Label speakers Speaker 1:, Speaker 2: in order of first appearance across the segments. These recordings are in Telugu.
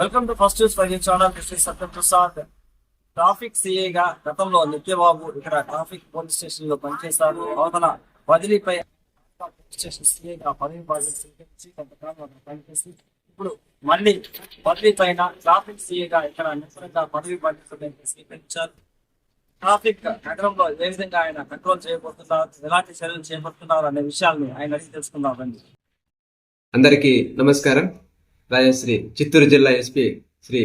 Speaker 1: Welcome to first news five channel. Shri Satyaprasad traffic సిఐగా గతంలో నిత్యబాబు ఇక్కడ ట్రాఫిక్ పోలీస్ స్టేషన్లో పనిచేశారు. అవతల బదిలీపై పోలీస్ స్టేషన్ సిఐగా పదవి బాధ్యత స్వీకరించి కొంతకాలం అక్కడ పనిచేసి ఇప్పుడు మళ్ళీ బదిలీ పైన ట్రాఫిక్ సిఐగా ఇక్కడ నిపుణంగా పదవి బాధ్యత స్వీకరించారు. ట్రాఫిక్ నగరంలో ఏ విధంగా ఆయన కంట్రోల్ చేయబోతున్నారు ఎలాంటి చర్యలు చేపడుతున్నారు అనే విషయాల్ని ఆయన అడిగి తెలుసుకుందాం
Speaker 2: అందరికీ నమస్కారం. రాజశ్రీ చిత్తూరు జిల్లా SP Shri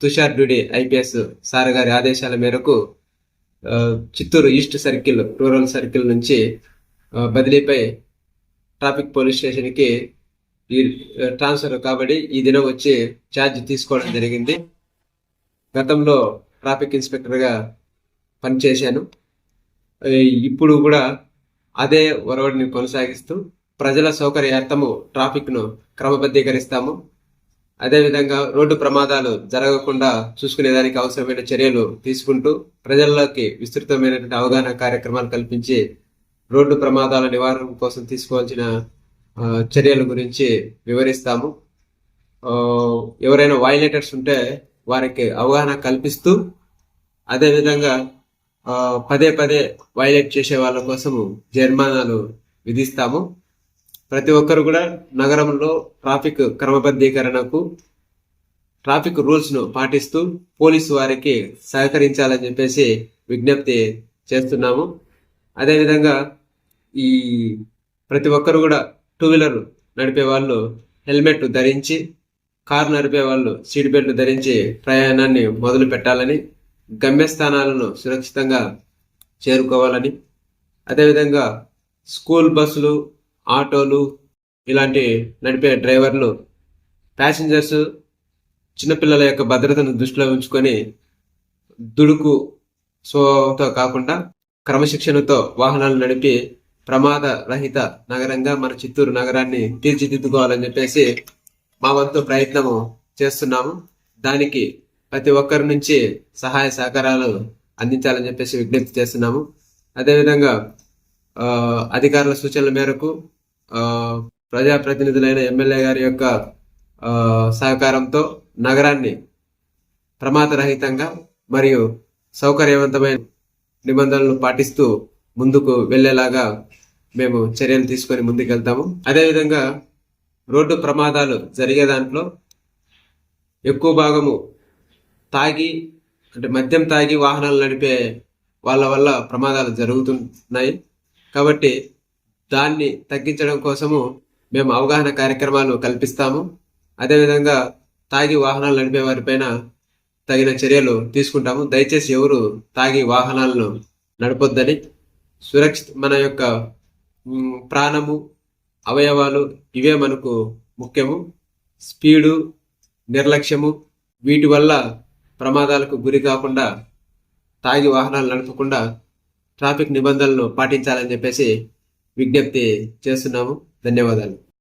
Speaker 2: Tushar Dudi IPS sir గారి ఆదేశాల మేరకు Chittoor east circle rural circle నుంచి బదిలీపై ట్రాఫిక్ పోలీస్ స్టేషన్కి ఈ ట్రాన్స్ఫర్ కాబట్టి ఈ దినం వచ్చి ఛార్జ్ తీసుకోవడం జరిగింది. గతంలో ట్రాఫిక్ ఇన్స్పెక్టర్గా పనిచేశాను. ఇప్పుడు కూడా అదే ఒరవడిని కొనసాగిస్తూ ప్రజల సౌకర్యార్థము ట్రాఫిక్ను క్రమబద్ధీకరిస్తాము. అదేవిధంగా రోడ్డు ప్రమాదాలు జరగకుండా చూసుకునేదానికి అవసరమైన చర్యలు తీసుకుంటూ ప్రజల్లోకి విస్తృతమైనటువంటి అవగాహన కార్యక్రమాలు కల్పించి రోడ్డు ప్రమాదాల నివారణ కోసం తీసుకోవాల్సిన చర్యల గురించి వివరిస్తాము. ఎవరైనా వైలేటర్స్ ఉంటే వారికి అవగాహన కల్పిస్తూ అదేవిధంగా పదే పదే వైలేట్ చేసే వాళ్ళ కోసము జరిమానాలు విధిస్తాము. ప్రతి ఒక్కరు కూడా నగరంలో ట్రాఫిక్ క్రమబద్ధీకరణకు ట్రాఫిక్ రూల్స్ను పాటిస్తూ పోలీసు వారికి సహకరించాలని చెప్పేసి విజ్ఞప్తి చేస్తున్నాము. అదేవిధంగా ఈ ప్రతి ఒక్కరు కూడా టూ వీలర్ నడిపే వాళ్ళు హెల్మెట్ ధరించి కారు నడిపే వాళ్ళు సీట్ బెల్ట్ ధరించి ప్రయాణాన్ని మొదలు పెట్టాలని గమ్యస్థానాలను సురక్షితంగా చేరుకోవాలని అదేవిధంగా స్కూల్ బస్సులు ఆటోలు ఇలాంటి నడిపే డ్రైవర్లు ప్యాసింజర్స్ చిన్నపిల్లల యొక్క భద్రతను దృష్టిలో ఉంచుకొని దుడుకు స్వభావంతో కాకుండా క్రమశిక్షణతో వాహనాలు నడిపి ప్రమాద రహిత నగరంగా మన చిత్తూరు నగరాన్ని తీర్చిదిద్దుకోవాలని చెప్పేసి మా వంతు ప్రయత్నము చేస్తున్నాము. దానికి ప్రతి ఒక్కరి నుంచి సహాయ సహకారాలు అందించాలని చెప్పేసి విజ్ఞప్తి చేస్తున్నాము. అదేవిధంగా అధికారుల సూచనల మేరకు ప్రజాప్రతినిధులైన ఎమ్మెల్యే గారి యొక్క సహకారంతో నగరాన్ని ప్రమాదరహితంగా మరియు సౌకర్యవంతమైన నిబంధనలు పాటిస్తూ ముందుకు వెళ్ళేలాగా మేము చర్యలు తీసుకొని ముందుకెళ్తాము. అదేవిధంగా రోడ్డు ప్రమాదాలు జరిగే దాంట్లో ఎక్కువ భాగము తాగి అంటే మద్యం తాగి వాహనాలు నడిపే వాళ్ళ వల్ల ప్రమాదాలు జరుగుతున్నాయి. కాబట్టి దాన్ని తగ్గించడం కోసము మేము అవగాహన కార్యక్రమాలు కల్పిస్తాము. అదేవిధంగా తాగి వాహనాలు నడిపే వారిపైన తగిన చర్యలు తీసుకుంటాము. దయచేసి ఎవరు తాగి వాహనాలను నడపొద్దని సురక్షిత మన యొక్క ప్రాణము అవయవాలు ఇవే మనకు ముఖ్యము. స్పీడు నిర్లక్ష్యము వీటి వల్ల ప్రమాదాలకు గురి కాకుండా తాగి వాహనాలు నడపకుండా ట్రాఫిక్ నిబంధనలను పాటించాలని చెప్పేసి విజ్ఞప్తి చేస్తున్నాము. ధన్యవాదాలు.